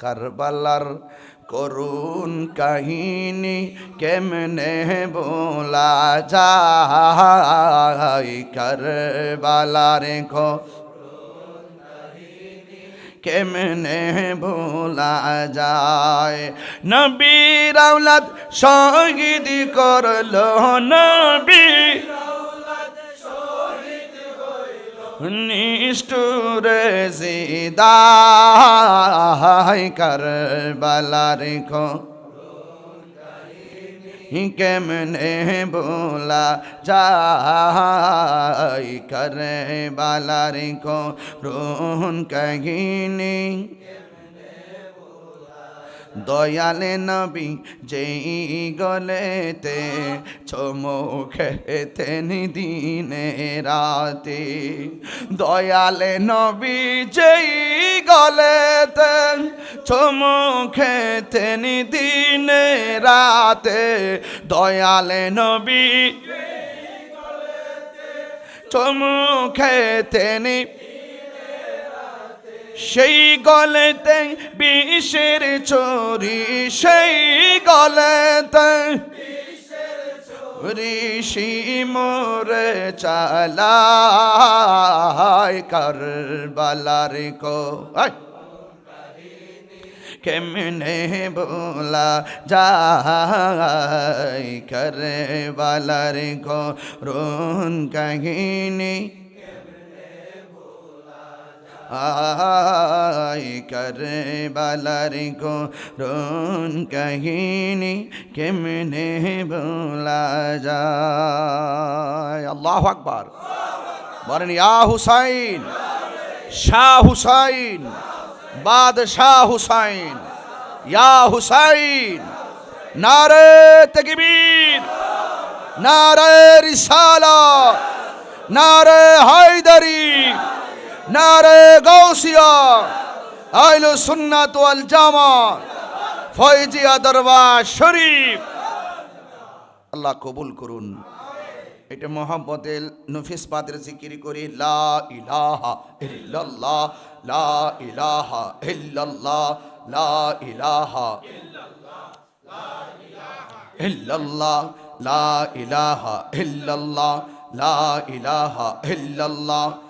কারবালার করুণ কাহিনী কেমনে বলা যায়? কারবালার খো কেমনে ভোলা যায়? নবীর আওলাদ শহীদ করল নবী। নিষ্ঠুরে জিদাই কারবালার খো। কেমনে বোলা যাই করে বালার কো রোহন কাহিনী দয়ালে নবী যেই গলেতে চমুখেতে দিনে রাতে। দয়ালে নবী যেই গলেতে চমুখেতে দিনে রাতে। দয়ালে নবী চমুখেতে নি সেই গলেতে বিষের চোরি সেই গলেতে ঋষি মোরে চালায় কারবালার কো। কেমনে বোলা যায় করে বালার কো? রোন কাহিনী আই করে বালার গো রন কাহিনী কেমনে বলা যায় আল্লাহ আকবার বলেন ইয়া হুসাইন শাহ হুসাইন বাদশাহ হুসাইন ইয়া হুসাইন নারে তকবীর নারে রিসালা নারে হায়দারি নারে গৌসিয়া আইলো সুন্নাত ওয়াল জামাত ফয়জিয়া দরবার শরীফ। আল্লাহ কবুল করুন। এটা মোহাম্মতের নফিস পাতের জিকির করি, লা ইলাহা ইল্লাল্লাহ, লা ইলাহা ইল্লাল্লাহ, লা ইলাহা ইল্লাল্লাহ, লা ইলাহা ইল্লাল্লাহ, লা ইলাহা ইল্লাল্লাহ।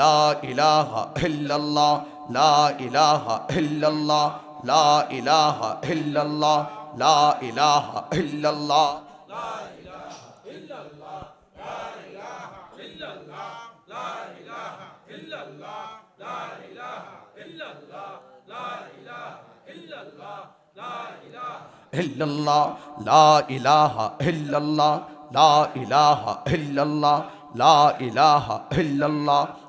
লা ইলাহা ইল্লাল্লাহ লা ইলাহা ইল্লাল্লাহ লা ইলাহা ইল্লাল্লাহ লা ইলাহা ইল্লাল্লাহ illallah la ilaha illallah la ilaha illallah la ilaha illallah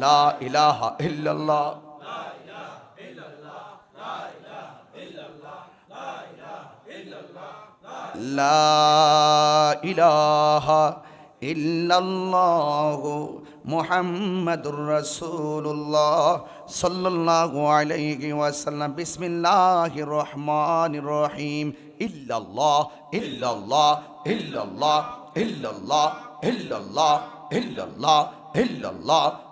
لا إله إلا الله. لا إله إلا الله محمد رسول الله صلى الله عليه وسلم. بسم الله الرحمن الرحيم. إلا الله إلا الله إلا الله إلا الله إلا الله إلا الله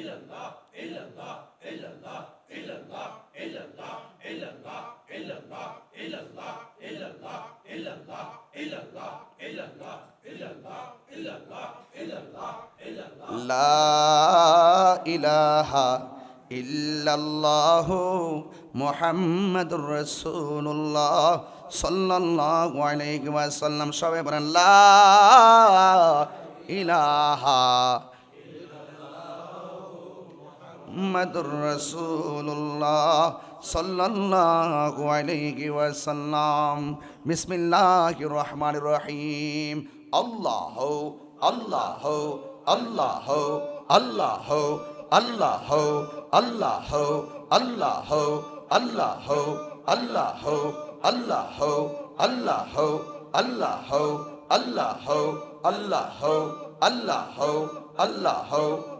illallah illallah illallah illallah illallah illallah illallah illallah illallah illallah illallah illallah illallah illallah illallah illallah la ilaha ইল্লাল্লাহু মুহাম্মাদুর রাসূলুল্লাহ সাল্লাল্লাহু আলাইহি ওয়াসাল্লাম সবাই বলেন লা ইলাহা মুহাম্মাদুর রাসূলুল্লাহ সাল্লাল্লাহু আলাইহি ওয়াসাল্লাম বিসমিল্লাহির রহমানির রহিম আল্লাহ আল্লাহ আল্লাহ আল্লাহ আল্লাহ আল্লাহ আল্লাহ আল্লাহ আল্লাহ আল্লাহ আল্লাহ আল্লাহ আল্লাহ আল্লাহ আল্লাহ আল্লাহ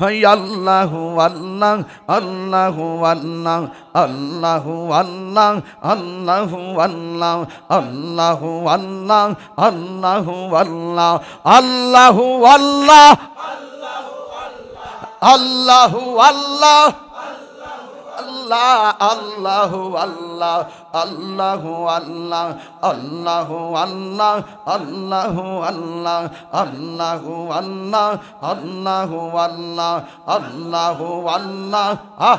হাই আল্লাহু আল্লাহ আল্লাহু আল্লাহ আল্লাহু আল্লাহ আল্লাহু আল্লাহ আল্লাহু আল্লাহ আল্লাহু আল্লাহ আল্লাহু আল্লাহ আল্লাহু আল্লাহ আল্লাহ আল্লাহ আল্লাহ আল্লাহ আল্লাহ আল্লাহ আল্লাহ আল্লাহ আল্লাহ আল্লাহ আল্লাহ আল্লাহ আল্লাহ আল্লাহ আল্লাহ আহ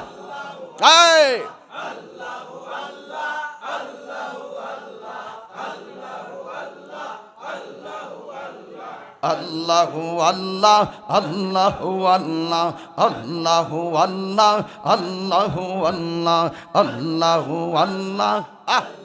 আল্লাহু আল্লাহ আল্লাহু আল্লাহ আল্লাহু আল্লাহ আল্লাহু আল্লাহ আল্লাহু আল্লাহ। আহ!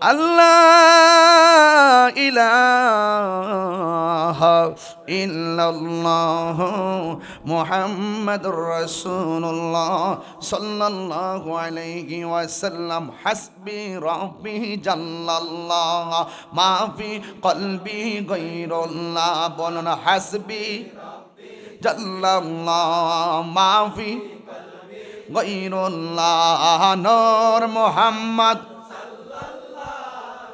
আল্লাহ ইলাহা ইল্লাল্লাহ মুহাম্মাদুর রাসূলুল্লাহ সাল্লাল্লাহু আলাইহি ওয়াসাল্লাম হাসবি রাব্বি জাল্লাল্লাহ মা ফি কলবি গায়রুল্লাহ বলুন হাসবি জাল্লাল্লাহ মা ফি গায়রুল্লাহ নূর মুহাম্মদ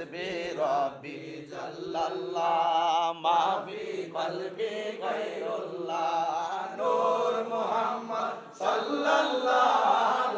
হাসবি রব্বি জাল্লাল্লাহ। মাফি কলবি গায়রুল্লাহ। নূর মুহাম্মদ সাল্লাল্লাহু